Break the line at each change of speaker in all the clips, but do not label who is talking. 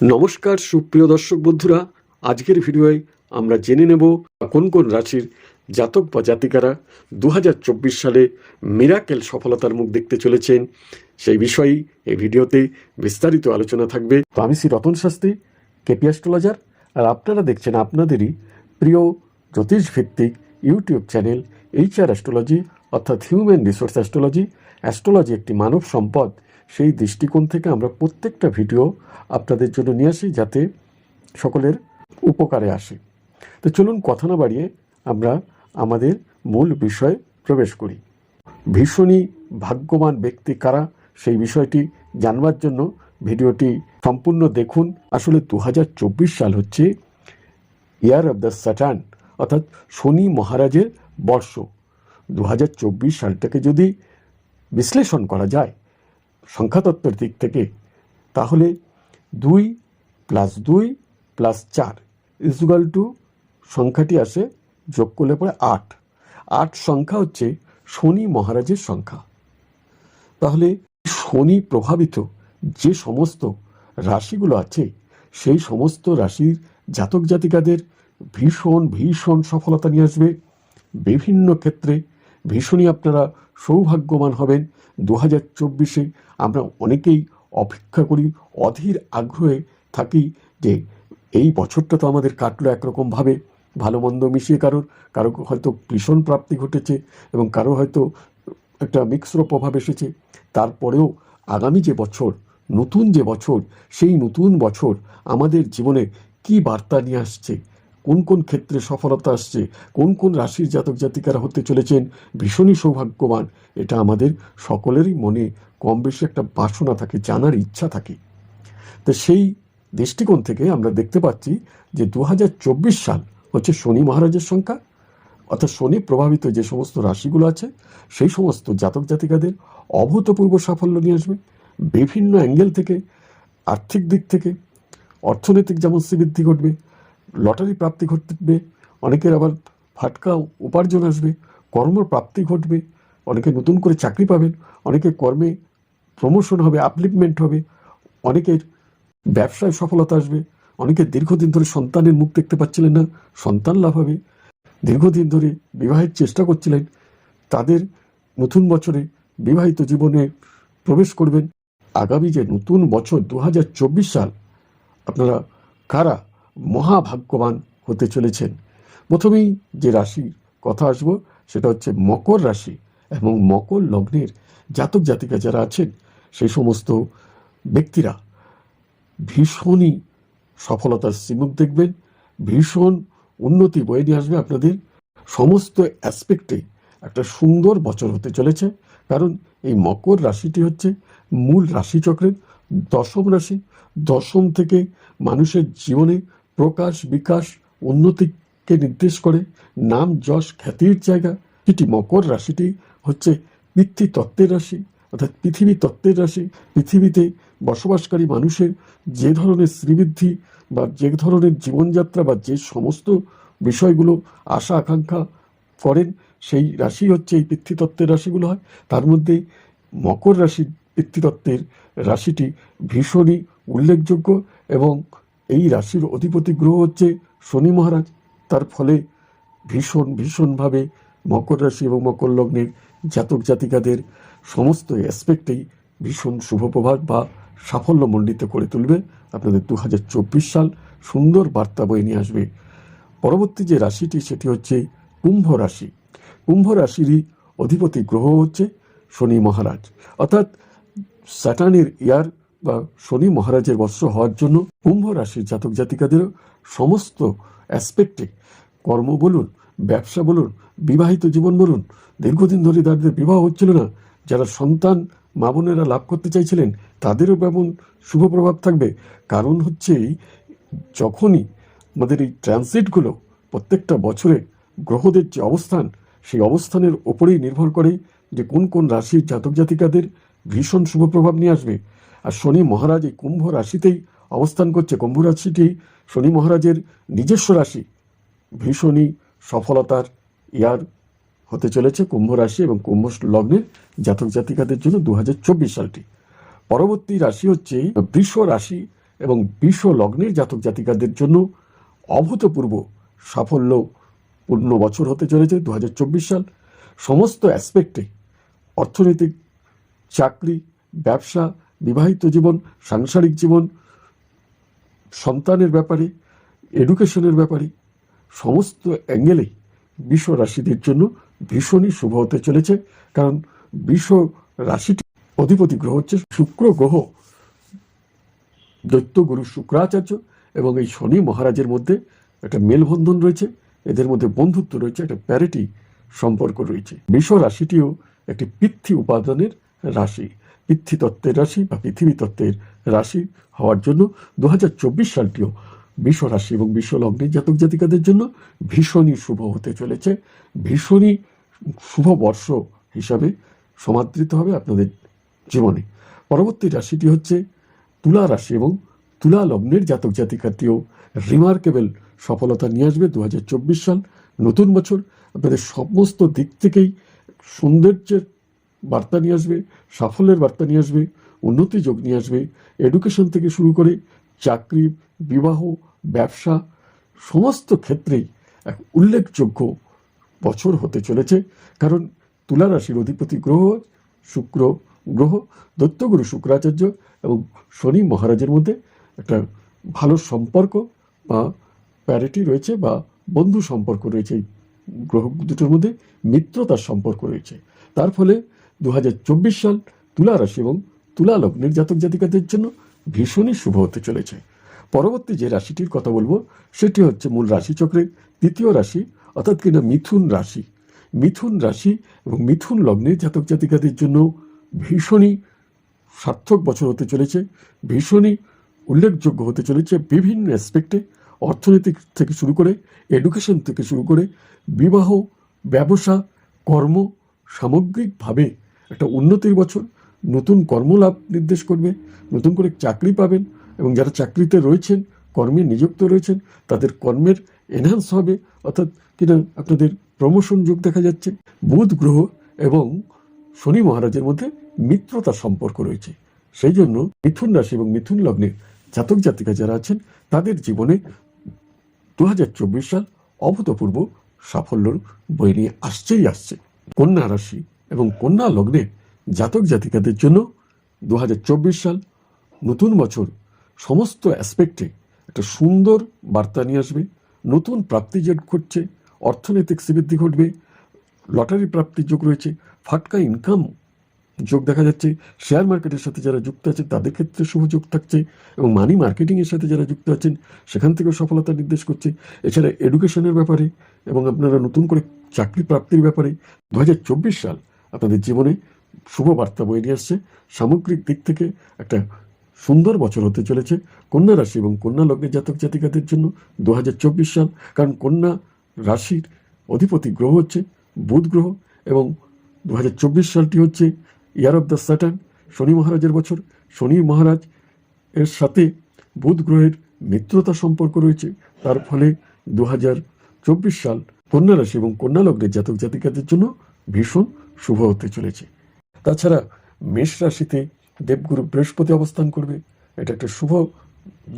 নমস্কার, সুপ্রিয় দর্শক বন্ধুরা। আজকের ভিডিওয় আমরা জেনে নেব কোন কোন রাশির জাতক বা জাতিকারা দু হাজার চব্বিশ সালে মিরাকেল সফলতার মুখ দেখতে চলেছেন। সেই বিষয়েই এই ভিডিওতে বিস্তারিত আলোচনা থাকবে। তো আমি শ্রী রতন শাস্ত্রী, কেপি অ্যাস্ট্রোলজার। আর আপনারা দেখছেন আপনাদেরই প্রিয় জ্যোতিষ ভিত্তিক ইউটিউব চ্যানেল এইচআর অ্যাস্ট্রোলজি, অর্থাৎ হিউম্যান রিসোর্স অ্যাস্ট্রোলজি। অ্যাস্ট্রোলজি একটি মানব সম্পদ। সেই দৃষ্টিকোণ থেকে আমরা প্রত্যেকটা ভিডিও আপনাদের জন্য নিয়ে আসি যাতে সকলের উপকারে আসে। তো চলুন কথা না বাড়িয়ে আমরা আমাদের মূল বিষয়ে প্রবেশ করি। ভীষণই ভাগ্যবান ব্যক্তি কারা সেই বিষয়টি জানবার জন্য ভিডিওটি সম্পূর্ণ দেখুন। আসলে দু হাজার চব্বিশ সাল হচ্ছে ইয়ার অব দ্য স্যাটার্ন, অর্থাৎ শনি মহারাজের বর্ষ। দু হাজার চব্বিশ সালটাকে যদি বিশ্লেষণ করা যায় সংখ্যাতত্ত্বের দিক থেকে, তাহলে দুই প্লাস দুই প্লাস চার ইজুগাল টু সংখ্যাটি আসে যোগ করলে পরে আট। আট সংখ্যা হচ্ছে শনি মহারাজের সংখ্যা। তাহলে শনি প্রভাবিত যে সমস্ত রাশিগুলো আছে, সেই সমস্ত রাশির জাতক জাতিকাদের ভীষণ ভীষণ সফলতা নিয়ে আসবে। বিভিন্ন ক্ষেত্রে ভীষণই আপনারা সৌভাগ্যবান হবেন। দু হাজার চব্বিশে আমরা অনেকেই অপেক্ষা করি, অধীর আগ্রহে থাকি যে এই বছরটা তো আমাদের কাটলো একরকমভাবে ভালো মন্দ মিশিয়ে কারোর, কারও হয়তো ভীষণ প্রাপ্তি ঘটেছে এবং কারও হয়তো একটা মিক্সর প্রভাব এসেছে। তারপরেও আগামী যে বছর, নতুন যে বছর, সেই নতুন বছর আমাদের জীবনে কি বার্তা নিয়ে আসছে কোন কোন ক্ষেত্রে সফলতা আসছে, কোন কোন রাশির জাতক জাতিকারা হতে চলেছেন, ভীষণই সৌভাগ্যবান। এটা আমাদের সকলেরই মনে কম বেশি একটা বাসনা থাকে, জানার ইচ্ছা থাকে। তো সেই দৃষ্টিকোণ থেকে আমরা দেখতে পাচ্ছি যে দু হাজার চব্বিশ সাল হচ্ছে শনি মহারাজের সংখ্যা। অর্থাৎ শনি প্রভাবিত যে সমস্ত রাশিগুলো আছে, সেই সমস্ত জাতক জাতিকাদের অভূতপূর্ব সাফল্য নিয়ে আসবে। বিভিন্ন অ্যাঙ্গেল থেকে, আর্থিক দিক থেকে, অর্থনৈতিক যেমন শ্রীবৃদ্ধি ঘটবে লটারি প্রাপ্তি ঘটবে, অনেকের আবার ফাটকা উপার্জন আসবে কর্ম প্রাপ্তি ঘটবে, অনেকে নতুন করে চাকরি পাবেন, অনেকে কর্মে প্রমোশন হবে আপলিপমেন্ট হবে, অনেকের ব্যবসায় সফলতা আসবে, অনেকে দীর্ঘদিন ধরে সন্তানের মুখ দেখতে পাচ্ছিলেন না, সন্তান লাভ হবে, দীর্ঘদিন ধরে বিবাহের চেষ্টা করছিলেন, তাদের নতুন বছরে বিবাহিত জীবনে প্রবেশ করবেন। আগামী যে নতুন বছর দু হাজার চব্বিশ সাল, আপনারা কারা মহাভাগ্যবান হতে চলেছেন। প্রথমেই যে রাশির কথা আসব, সেটা হচ্ছে মকর রাশি এবং মকর লগ্নের জাতক জাতিকা যারা আছেন, সেই সমস্ত ব্যক্তিরা ভীষণই সফলতার শ্রীমুখ দেখবেন, ভীষণ উন্নতি বয়ে নিয়ে আসবে আপনাদের। সমস্ত অ্যাসপেক্টে একটা সুন্দর বছর হতে চলেছে, কারণ এই মকর রাশিটি হচ্ছে মূল রাশিচক্রের দশম রাশি। দশম থেকে মানুষের জীবনে প্রকাশ, বিকাশ, উন্নতিকে নির্দেশ করে। নাম, যশ, খ্যাতির জায়গা। যেটি মকর রাশিটি হচ্ছে পিতৃতত্ত্বের রাশি, অর্থাৎ পৃথিবী তত্ত্বের রাশি। পৃথিবীতে বসবাসকারী মানুষের যে ধরনের শ্রীবৃদ্ধি বা যে ধরনের জীবনযাত্রা বা যে সমস্ত বিষয়গুলো আশা, আকাঙ্ক্ষা করেন, সেই রাশি হচ্ছে এই পিতৃতত্ত্বের রাশিগুলো হয়। তার মধ্যে মকর রাশির পিতৃতত্ত্বের রাশিটি ভীষণই উল্লেখযোগ্য এবং এই রাশির অধিপতি গ্রহ হচ্ছে শনি মহারাজ। তার ফলে ভীষণ, ভীষণভাবে মকর রাশি এবং মকর লগ্নের জাতক জাতিকাদের সমস্ত অ্যাসপেক্টেই ভীষণ শুভ প্রভাব বা সাফল্যমণ্ডিত করে তুলবে। আপনাদের দু হাজার চব্বিশ সাল সুন্দর বার্তা বয়ে নিয়ে আসবে। পরবর্তী যে রাশিটি, সেটি হচ্ছে কুম্ভ রাশি। কুম্ভ রাশিরই অধিপতি গ্রহ হচ্ছে শনি মহারাজ। অর্থাৎ স্যাটার্নের ইয়ার বা শনি মহারাজের বস্ত্র হওয়ার জন্য কুম্ভ রাশির জাতক জাতিকাদেরও সমস্ত অ্যাসপেক্টে কর্ম বলুন, ব্যবসা বলুন, বিবাহিত জীবন বলুন, দীর্ঘদিন ধরে তাদের বিবাহ হচ্ছিল না। যারা সন্তান, মা বোনেরা লাভ করতে চাইছিলেন, তাদেরও যেমন শুভ প্রভাব থাকবে। কারণ হচ্ছে যখনই আমাদের এই ট্রানজিটগুলো প্রত্যেকটা বছরে গ্রহদের যে অবস্থান, সেই অবস্থানের ওপরেই নির্ভর করে যে কোন কোন রাশির জাতক জাতিকাদের ভীষণ শুভ প্রভাব নিয়ে আসবে। আর শনি মহারাজ এই কুম্ভ রাশিতেই অবস্থান করছে। কুম্ভ রাশিটি শনি মহারাজের নিজস্ব রাশি। ভীষণই সফলতার ইয়ার হতে চলেছে কুম্ভ রাশি এবং কুম্ভ লগ্নের জাতক জাতিকাদের জন্য দু হাজার চব্বিশ সালটি। পরবর্তী রাশি হচ্ছে বৃষ রাশি এবং বিষ লগ্নের জাতক জাতিকাদের জন্য অভূতপূর্ব সাফল্য পূর্ণ বছর হতে চলেছে দু হাজার চব্বিশ সাল। সমস্ত অ্যাসপেক্টে অর্থনৈতিক, চাকরি, ব্যবসা বিবাহিত জীবন, সাংসারিক জীবন, সন্তানের ব্যাপারে, এডুকেশনের ব্যাপারে, সমস্ত অ্যাঙ্গেলেই বিশ্ব রাশিদের জন্য ভীষণই শুভ হতে চলেছে। কারণ বিশ্ব রাশিটি অধিপতি গ্রহ হচ্ছে শুক্র গ্রহ। দৈত্য গুরু শুক্রাচার্য এবং এই শনি মহারাজের মধ্যে একটা মেলবন্ধন রয়েছে। এদের মধ্যে বন্ধুত্ব রয়েছে, একটা প্যারিটি সম্পর্ক রয়েছে। বিশ্ব রাশিটিও একটি পৃথ্বী উপাদানের রাশি। পৃথ্বী তত্ত্বের রাশি বা পৃথিবী তত্ত্বের রাশি হওয়ার জন্য দু হাজার চব্বিশ সালটিও বিশ্ব রাশি এবং বিশ্ব লগ্নের জাতক জাতিকাদের জন্য ভীষণই শুভ হতে চলেছে। ভীষণই শুভ বর্ষ হিসাবে সমাদৃত হবে আপনাদের জীবনে। পরবর্তী রাশিটি হচ্ছে তুলা রাশি এবং তুলা লগ্নের জাতক জাতিকাটিও রিমার্কেবল সফলতা নিয়ে আসবে দু হাজার চব্বিশ সাল। নতুন বছর আপনাদের সমস্ত দিক থেকেই সৌন্দর্যের বার্তা নিয়ে আসবে, সাফল্যের বার্তা নিয়ে আসবে, উন্নতি যোগ নিয়ে আসবে এডুকেশন থেকে শুরু করে চাকরি, বিবাহ, ব্যবসা, সমস্ত ক্ষেত্রেই এক উল্লেখযোগ্য বছর হতে চলেছে। কারণ তুলা রাশির অধিপতি গ্রহ, শুক্র গ্রহ দত্তগুরু শুক্রাচার্য এবং শনি মহারাজের মধ্যে একটা ভালো সম্পর্ক বা প্যারিটি রয়েছে বা বন্ধু সম্পর্ক রয়েছে। এই গ্রহ দুটোর মধ্যে মিত্রতার সম্পর্ক রয়েছে। তার ফলে দু হাজার চব্বিশ সাল তুলা রাশি এবং তুলা লগ্নের জাতক জাতিকাদের জন্য ভীষণই শুভ হতে চলেছে। পরবর্তী যে রাশিটির কথা বলব, সেটি হচ্ছে মূল রাশিচক্রের তৃতীয় রাশি, অর্থাৎ কিনা মিথুন রাশি। মিথুন রাশি এবং মিথুন লগ্নের জাতক জাতিকাদের জন্য ভীষণই সার্থক বছর হতে চলেছে, ভীষণই উল্লেখযোগ্য হতে চলেছে বিভিন্ন অ্যাসপেক্টে অর্থনৈতিক থেকে শুরু করে এডুকেশন থেকে শুরু করে বিবাহ, ব্যবসা, কর্ম সামগ্রিকভাবে একটা উন্নতির বছর, নতুন কর্মলাভ নির্দেশ করবে, নতুন করে চাকরি পাবেন এবং যারা চাকরিতে রয়েছেন, কর্মে নিযুক্ত রয়েছেন, তাদের কর্মের এনহান্স হবে, অর্থাৎ কিনা আপনাদের প্রমোশন যোগ দেখা যাচ্ছে। বুধ গ্রহ এবং শনি মহারাজের মধ্যে মিত্রতার সম্পর্ক রয়েছে। সেই জন্য মিথুন রাশি এবং মিথুন লগ্নের জাতক জাতিকা যারা আছেন, তাদের জীবনে দু হাজার চব্বিশ সাল অভূতপূর্ব সাফল্য বয়ে নিয়ে আসছেই আসছে। কন্যা রাশি এবং কন্যা লগ্নের জাতক জাতিকাদের জন্য দু হাজার চব্বিশ সাল নতুন বছর সমস্ত অ্যাসপেক্টে একটা সুন্দর বার্তা নিয়ে আসবে। নতুন প্রাপ্তি যোগ ঘটছে, অর্থনৈতিক শ্রীবৃদ্ধি ঘটবে, লটারি প্রাপ্তির যোগ রয়েছে, ফাটকা ইনকাম যোগ দেখা যাচ্ছে শেয়ার মার্কেটের সাথে যারা যুক্ত আছেন তাদের ক্ষেত্রে শুভ যোগ থাকছে এবং মানি মার্কেটিংয়ের সাথে যারা যুক্ত আছেন সেখান থেকেও সফলতা নির্দেশ করছে। এছাড়া এডুকেশনের ব্যাপারে এবং আপনারা নতুন করে চাকরি প্রাপ্তির ব্যাপারে দু হাজার চব্বিশ সাল আপনাদের জীবনে শুভ বার্তা বয়ে নিয়ে আসছে। সামগ্রিক দিক থেকে একটা সুন্দর বছর হতে চলেছে। কন্যা রাশি এবং কন্যা লগ্নের জাতক জাতিকাদের জন্য দু হাজার চব্বিশ সাল, কারণ কন্যা রাশির অধিপতি গ্রহ হচ্ছে বুধ গ্রহ এবং দু হাজার চব্বিশ সালটি হচ্ছে ইয়ার অফ দ্য স্যাটার্ন, শনি মহারাজের বছর। শনি মহারাজ এর সাথে বুধ গ্রহের মিত্রতা সম্পর্ক রয়েছে। তার ফলে দু হাজার চব্বিশ সাল কন্যা রাশি এবং কন্যা লগ্নের জাতক জাতিকাদের জন্য ভীষণ শুভ হতে চলেছে। তাছাড়া মেষ রাশিতে দেবগুরু বৃহস্পতি অবস্থান করবে। এটা একটা শুভ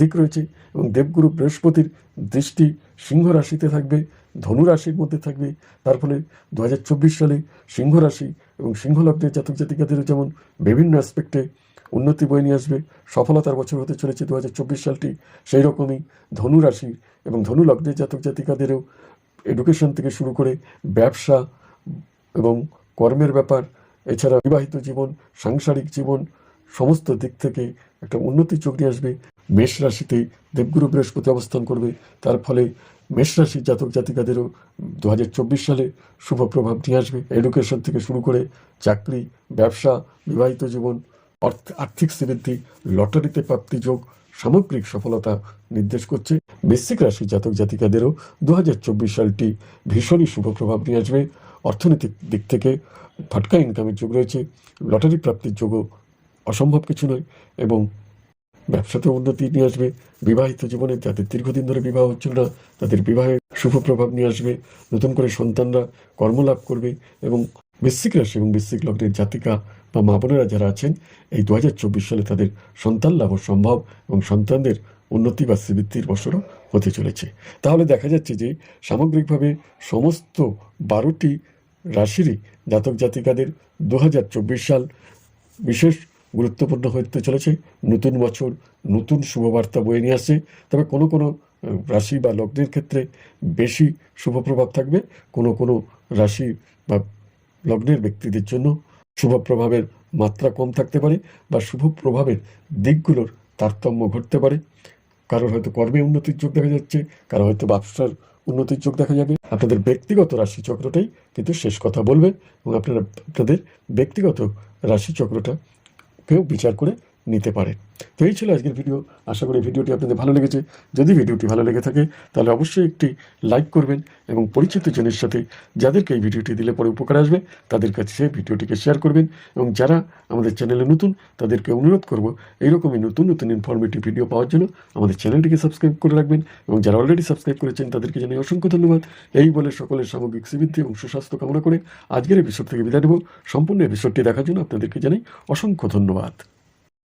দিক রয়েছে এবং দেবগুরু বৃহস্পতির দৃষ্টি সিংহ রাশিতে থাকবে, ধনু রাশির মধ্যে থাকবে। তার ফলে দু হাজার চব্বিশ সালে সিংহ রাশি এবং সিংহ লগ্নের জাতক জাতিকাদেরও যেমন বিভিন্ন অ্যাসপেক্টে উন্নতি বয়ে নিয়ে আসবে, সফলতার বছর হতে চলেছে দু হাজার চব্বিশ সালটি, সেই রকমই ধনু রাশি এবং ধনু লগ্নের জাতক জাতিকাদেরও এডুকেশন থেকে শুরু করে ব্যবসা এবং কর্মের ব্যাপার, এছাড়া বিবাহিত জীবন, সাংসারিক জীবন, সমস্ত দিক থেকে একটা উন্নতি চোখ নিয়ে আসবে। মেষ রাশিতে দেবগুরু বৃহস্পতি অবস্থান করবে। তার ফলে মেষ রাশির জাতক জাতিকাদেরও দু হাজার চব্বিশ সালে শুভ প্রভাব নিয়ে আসবে। এডুকেশন থেকে শুরু করে চাকরি, ব্যবসা, বিবাহিত জীবন আর্থিক শ্রীবৃদ্ধি, লটারিতে প্রাপ্তি যোগ, সামগ্রিক সফলতা নির্দেশ করছে। বৃশ্চিক রাশির জাতক জাতিকাদেরও দু হাজার চব্বিশ সালটি ভীষণই শুভ প্রভাব নিয়ে আসবে। অর্থনৈতিক দিক থেকে ফাটকা ইনকামের যোগ রয়েছে। লটারি প্রাপ্তির যোগও অসম্ভব কিছু নয় এবং ব্যবসাতে উন্নতি নিয়ে আসবে। বিবাহিত জীবনে যাদের দীর্ঘদিন ধরে বিবাহ হচ্ছিল না, তাদের বিবাহে শুভ প্রভাব নিয়ে আসবে। নতুন করে সন্তানরা কর্মলাভ করবে এবং বৃশ্চিক রাশি এবং বৃশ্চিক লগ্নের জাতিকা বা মা বোনেরা যারা আছেন, এই দু হাজার চব্বিশ সালে তাদের সন্তান লাভ সম্ভব এবং সন্তানদের উন্নতি বা শ্রীবৃত্তির বছরও হতে চলেছে। তাহলে দেখা যাচ্ছে যে সামগ্রিকভাবে সমস্ত বারোটি রাশিরই জাতক জাতিকাদের দু হাজার চব্বিশ সাল বিশেষ গুরুত্বপূর্ণ হতে চলেছে। নতুন বছর, নতুন শুভবার্তা বয়ে নিয়ে আসছে। তবে কোনো কোনো রাশি বা লগ্নের ক্ষেত্রে বেশি শুভ প্রভাব থাকবে। কোনো কোনো রাশি বা লগ্নের ব্যক্তিদের জন্য শুভ প্রভাবের মাত্রা কম থাকতে পারে বা শুভ প্রভাবের দিকগুলোর তারতম্য ঘটতে পারে। কারোর হয়তো কর্মে উন্নতির যোগ দেখা যাচ্ছে, কারও হয়তো ব্যবসার উন্নতির যোগ দেখা যাবে। আপনাদের ব্যক্তিগত রাশি চক্রটাই কিন্তু শেষ কথা বলবে এবং আপনারা, আপনাদের ব্যক্তিগত রাশি চক্রটা কেউ বিচার করে নিতে পারে। তো এই ছিল আজকের ভিডিও। আশা করি ভিডিওটি আপনাদের ভালো লেগেছে। যদি ভিডিওটি ভালো লেগে থাকে, তাহলে অবশ্যই একটি লাইক করবেন এবং পরিচিত জনের সাথে যাদেরকে এই ভিডিওটি দিলে পরে উপকার আসবে, তাদের কাছে ভিডিওটিকে শেয়ার করবেন এবং যারা আমাদের চ্যানেলে নতুন, তাদেরকে অনুরোধ করব এইরকমই নতুন নতুন ইনফরমেটিভ ভিডিও পাওয়ার জন্য আমাদের চ্যানেলটিকে সাবস্ক্রাইব করে রাখবেন এবং যারা অলরেডি সাবস্ক্রাইব করেছেন, তাদেরকে জানাই অসংখ্য ধন্যবাদ। এই বলে সকলের সামগ্রিক শ্রীবৃদ্ধি এবং সুস্বাস্থ্য কামনা করে আজকের এপিসোড থেকে বিদায় নেব। সম্পূর্ণ এপিসোডটি দেখার জন্য আপনাদেরকে জানাই অসংখ্য ধন্যবাদ।